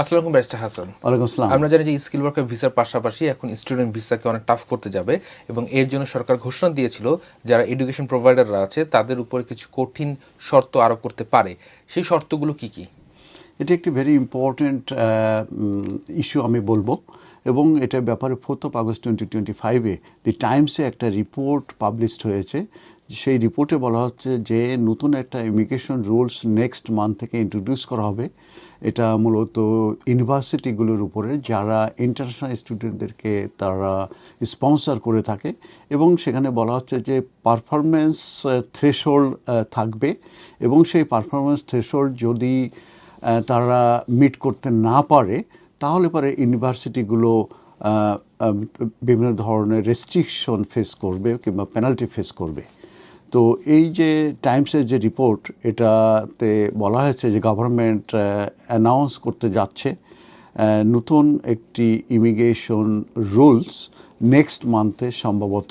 আসসালামু আলাইকুম ব্যারিস্টার হাসান। ওয়ালাইকুম আসসালাম। আমরা জানি যে স্কিল ওয়ার্কার ভিসার পাশাপাশি এখন স্টুডেন্ট ভিসাকে অনেক টাফ করতে যাবে এবং এর জন্য সরকার ঘোষণা দিয়েছিল যারা এডুকেশন প্রোভাইডাররা আছে তাদের উপরে কিছু কঠিন শর্ত আরোপ করতে পারে। সেই শর্তগুলো কি কি? এটি একটি ভেরি ইম্পর্ট্যান্ট ইস্যু আমি বলব এবং এটার ব্যাপারে fourth of August twenty twenty ফাইভে দি টাইমসে একটা রিপোর্ট পাবলিশড হয়েছে সেই রিপোর্টে বলা হচ্ছে যে নতুন একটা ইমিগ্রেশন রুলস নেক্সট মান্থ থেকে ইন্ট্রোডিউস করা হবে। এটা মূলত ইউনিভার্সিটিগুলোর উপরে যারা ইন্টারন্যাশনাল স্টুডেন্টদেরকে তারা স্পন্সর করে থাকে এবং সেখানে বলা হচ্ছে যে পারফরমেন্স থ্রেশোল্ড থাকবে এবং সেই পারফরমেন্স থ্রেশোল্ড যদি তারা মিট করতে না পারে তাহলে পরে ইউনিভার্সিটিগুলো আহ, বিভিন্ন ধরনের রেস্ট্রিকশন ফেস করবে কিংবা পেনাল্টি ফেস করবে। তো এই যে টাইমসের যে রিপোর্ট এটাতে বলা হয়েছে যে গভর্নমেন্ট অ্যানাউন্স করতে যাচ্ছে নতুন একটি ইমিগ্রেশন রুলস নেক্সট মান্থে সম্ভবত।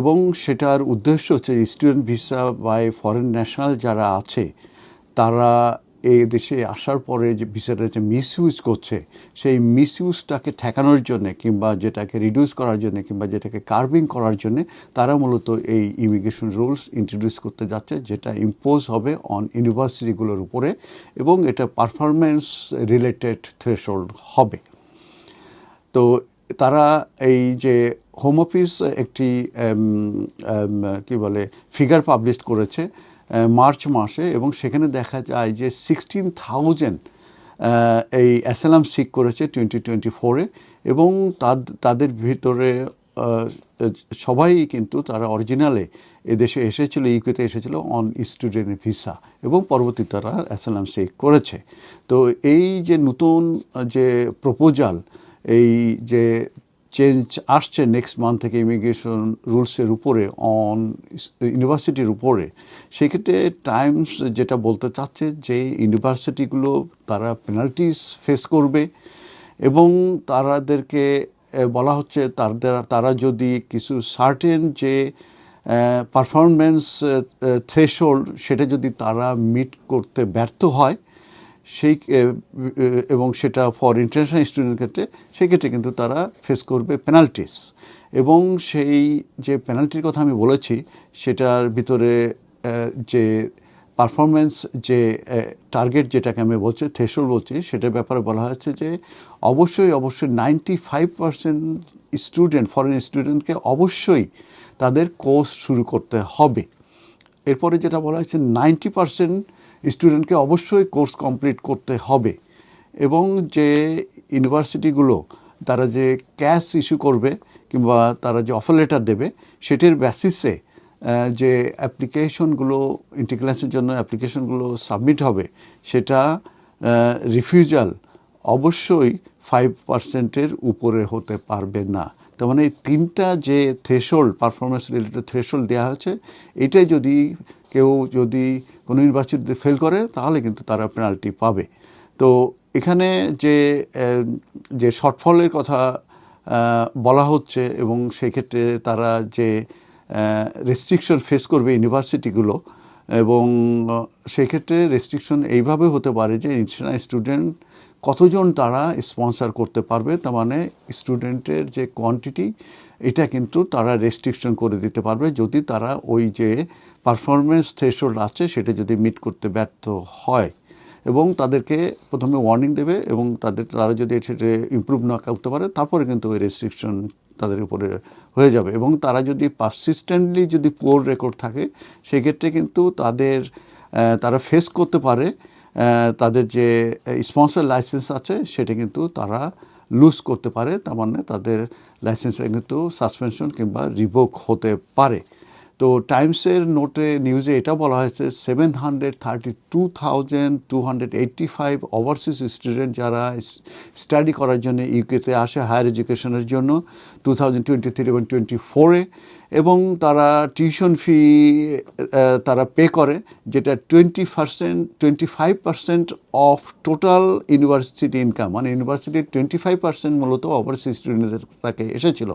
এবং সেটার উদ্দেশ্য হচ্ছে student visa by foreign national যারা আছে, তারা এই দেশে আসার পরে যে ভিসাটা যে মিসইউজ করছে, সেই মিসইউজটাকে ঠেকানোর জন্য কিংবা যেটাকে রিডিউস করার জন্য কিংবা যেটাকে কার্ভিং করার জন্য তারা মূলত এই ইমিগ্রেশন রুলস ইন্ট্রোডিউস করতে যাচ্ছে, যেটা ইম্পোজ হবে অন ইউনিভার্সিটিগুলোর উপরে এবং এটা পারফরমেন্স রিলেটেড থ্রেশোল্ড হবে। তো তারা এই যে হোম অফিস একটি কি বলে ফিগার পাবলিশ করেছে মার্চ মাসে এবং সেখানে দেখা যায় যে সিক্সটিন থাউজেন্ড এই অ্যাসালাম সিক করেছে টোয়েন্টি টোয়েন্টি ফোরে এবং তাদ- তাদের ভিতরে সবাই কিন্তু তারা অরিজিনালে এদেশে এসেছিল ইউকেতে এসেছিল অন স্টুডেন্ট ভিসা এবং পরবর্তী তারা অ্যাসালাম সিক করেছে। তো এই যে নতুন যে প্রপোজাল এই যে চেঞ্জ আসছে নেক্সট মান্থ থেকে ইমিগ্রেশন রুলসের উপরে অন ইউনিভার্সিটির উপরে। সেক্ষেত্রে টাইমস যেটা বলতে চাচ্ছে যে ইউনিভার্সিটিগুলো তারা পেনাল্টিস ফেস করবে এবং তারাদেরকে বলা হচ্ছে তাদের, তারা যদি কিছু সার্টেন যে পারফরমেন্স থ্রেশোল্ড সেটা যদি তারা মিট করতে ব্যর্থ হয় সেই এবং সেটা ফর ইন্টারন্যাশনাল স্টুডেন্ট ক্ষেত্রে সেক্ষেত্রে কিন্তু তারা ফেস করবে পেনাল্টিস এবং সেই যে পেনাল্টির কথা আমি বলেছি, সেটার ভিতরে যে পারফরমেন্স যে টার্গেট যেটাকে আমি বলছি থ্রেশোল্ড বলছি, সেটার ব্যাপারে বলা হয়েছে যে অবশ্যই অবশ্যই ninety five percent student foreign স্টুডেন্টকে অবশ্যই তাদের কোর্স শুরু করতে হবে। এরপরে যেটা বলা হয়েছে নাইনটি পার্সেন্ট স্টুডেন্টকে অবশ্যই কোর্স কমপ্লিট করতে হবে। এবং যে ইউনিভার্সিটিগুলো তারা যে ক্যাশ ইস্যু করবে কিংবা তারা যে অফার লেটার দেবে, সেটির বেসিসে যে অ্যাপ্লিকেশনগুলো, ইন্টিগ্রেশনের জন্য অ্যাপ্লিকেশনগুলো সাবমিট হবে, সেটা রিফিউজাল অবশ্যই ফাইভ পার্সেন্টের উপরে হতে পারবে না। তার মানে এই তিনটা যে থ্রেশোল্ড পারফরমেন্স রিলেটেড থ্রেশোল্ড দেওয়া হচ্ছে এটাই যদি কেউ যদি কোনো ইউনিভার্সিটিতে ফেল করে, তাহলে কিন্তু তারা পেনাল্টি পাবে। তো এখানে যে যে শর্টফলের কথা বলা হচ্ছে এবং সেক্ষেত্রে তারা যে রেস্ট্রিকশন ফেস করবে ইউনিভার্সিটিগুলো এবং সেক্ষেত্রে রেস্ট্রিকশন এইভাবে হতে পারে যে ইন্টারন্যাশনাল স্টুডেন্ট কতজন তারা স্পন্সর করতে পারবে, তার মানে স্টুডেন্টের যে কোয়ান্টিটি এটা কিন্তু তারা রেস্ট্রিকশন করে দিতে পারবে। যদি তারা ওই যে পারফরমেন্স থ্রেশোল্ড আছে, সেটা যদি মিট করতে ব্যর্থ হয় এবং তাদেরকে প্রথমে ওয়ার্নিং দেবে এবং তাদের, তারা যদি সেটা ইমপ্রুভ না করতে পারে, তারপরে কিন্তু ওই রেস্ট্রিকশন তাদের উপরে হয়ে যাবে। এবং তারা যদি পারসিস্টেন্টলি যদি পোর রেকর্ড থাকে, সেক্ষেত্রে কিন্তু তাদের তারা ফেস করতে পারে তাদের যে স্পন্সর লাইসেন্স আছে, সেটা কিন্তু তারা লুজ করতে পারে। তার মানে তাদের লাইসেন্সটা কিন্তু সাসপেনশন কিংবা রিভোক হতে পারে। তো টাইমসের নোটে নিউজে এটা বলা হয়েছে seven hundred thirty two thousand two hundred eighty five overseas student যারা স্টাডি করার জন্য ইউকেতে আসে হায়ার এডুকেশনের জন্য টু থাউজেন্ড টোয়েন্টি থ্রি এবং টোয়েন্টি ফোরে এবং তারা টিউশন ফি তারা পে করে, যেটা twenty percent twenty five percent of total university income মানে ইউনিভার্সিটির টোয়েন্টি ফাইভ পার্সেন্ট মূলত ওভারসিজ স্টুডেন্টদের তাকে এসেছিল।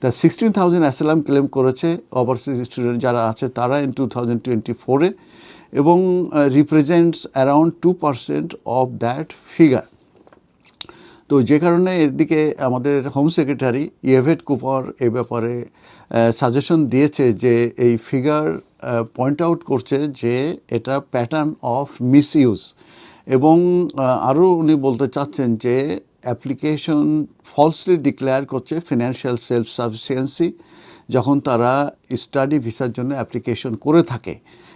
তা সিক্সটিন থাউজেন্ড অ্যাসালাম ক্লেম করেছে ওভারসিজ স্টুডেন্ট যারা আছে, তারা ইন টু থাউজেন্ড টোয়েন্টি ফোরে এবং represents around two percent of that figure তো যে কারণে এদিকে আমাদের হোম সেক্রেটারি ইয়েভেট কুপার এ ব্যাপারে সাজেশন দিয়েছে যে এই ফিগার পয়েন্ট আউট করছে যে এটা প্যাটার্ন অফ মিসইউজ এবং আরও উনি বলতে চাচ্ছেন যে অ্যাপ্লিকেশন ফলসলি ডিক্লেয়ার করছে ফিনান্সিয়াল সেলফ সাফিসিয়েন্সি যখন তারা স্টাডি ভিসার জন্য অ্যাপ্লিকেশন করে থাকে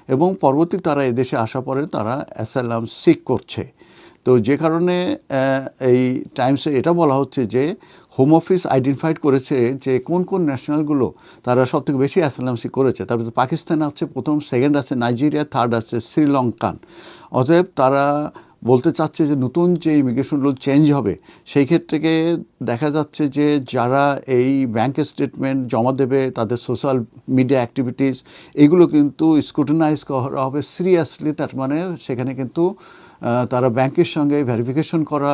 এবং পরবর্তী তারা এদেশে আসা পরে তারা অ্যাসালাম সিক করছে। তো যে কারণে এই টাইমসে এটা বলা হচ্ছে যে হোম অফিস আইডেন্টিফাইড করেছে যে কোন কোন ন্যাশনালগুলো তারা সব থেকে বেশি অ্যাসালামসি করেছে। তারপরে পাকিস্তান আছে, প্রথম সেকেন্ড আছে নাইজেরিয়া থার্ড আছে শ্রীলঙ্কান অতএব তারা বলতে চাচ্ছে যে নতুন যে ইমিগ্রেশন রুল চেঞ্জ হবে, সেই ক্ষেত্রে দেখা যাচ্ছে যে যারা এই ব্যাংক স্টেটমেন্ট জমা দেবে, তাদের সোশ্যাল মিডিয়া অ্যাক্টিভিটিস এগুলো কিন্তু স্ক্রুটিনাইজ করা হবে সিরিয়াসলি তার মানে সেখানে কিন্তু তারা ব্যাংকের সঙ্গে ভেরিফিকেশন করা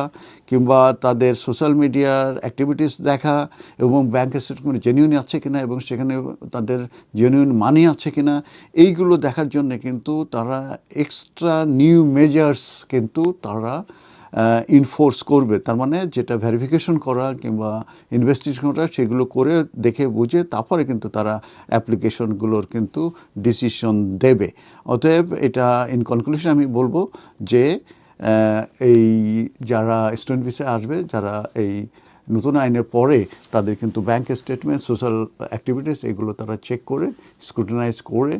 কিংবা তাদের সোশ্যাল মিডিয়ার অ্যাক্টিভিটিস দেখা এবং ব্যাংকের সেটা কোনো জেনিউন আছে কিনা এবং সেখানে তাদের জেনিউন মানি আছে কিনা, এইগুলো দেখার জন্য কিন্তু তারা এক্সট্রা নিউ মেজার্স কিন্তু তারা ইনফোর্স করবে। তার মানে যেটা ভেরিফিকেশন করা কিংবা ইনভেস্টিগেশন করা, সেগুলো করে দেখে বুঝে তারপরে কিন্তু তারা অ্যাপ্লিকেশনগুলোর কিন্তু ডিসিশন দেবে। অতএব এটা ইন কনক্লুশন আমি বলব যে এই যারা স্টুডেন্ট ভিসায় আসবে, যারা এই নতুন আইনের পরে তাদের কিন্তু ব্যাংক স্টেটমেন্ট সোশ্যাল অ্যাক্টিভিটিস এগুলো তারা চেক করে স্ক্রুটিনাইজ করে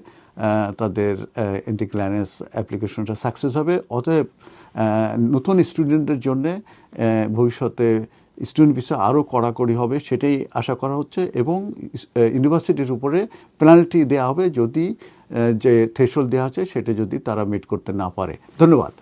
তাদের এন্টি ক্লিয়ারেন্স অ্যাপ্লিকেশনটা সাকসেস হবে। অতএব নতুন স্টুডেন্টদের জন্যে ভবিষ্যতে স্টুডেন্ট ভিসা আরও কড়াকড়ি হবে, সেটাই আশা করা হচ্ছে এবং ইউনিভার্সিটির উপরে পেনাল্টি দেওয়া হবে যদি যে থ্রেশল দেওয়া আছে, সেটা যদি তারা মিট করতে না পারে। ধন্যবাদ।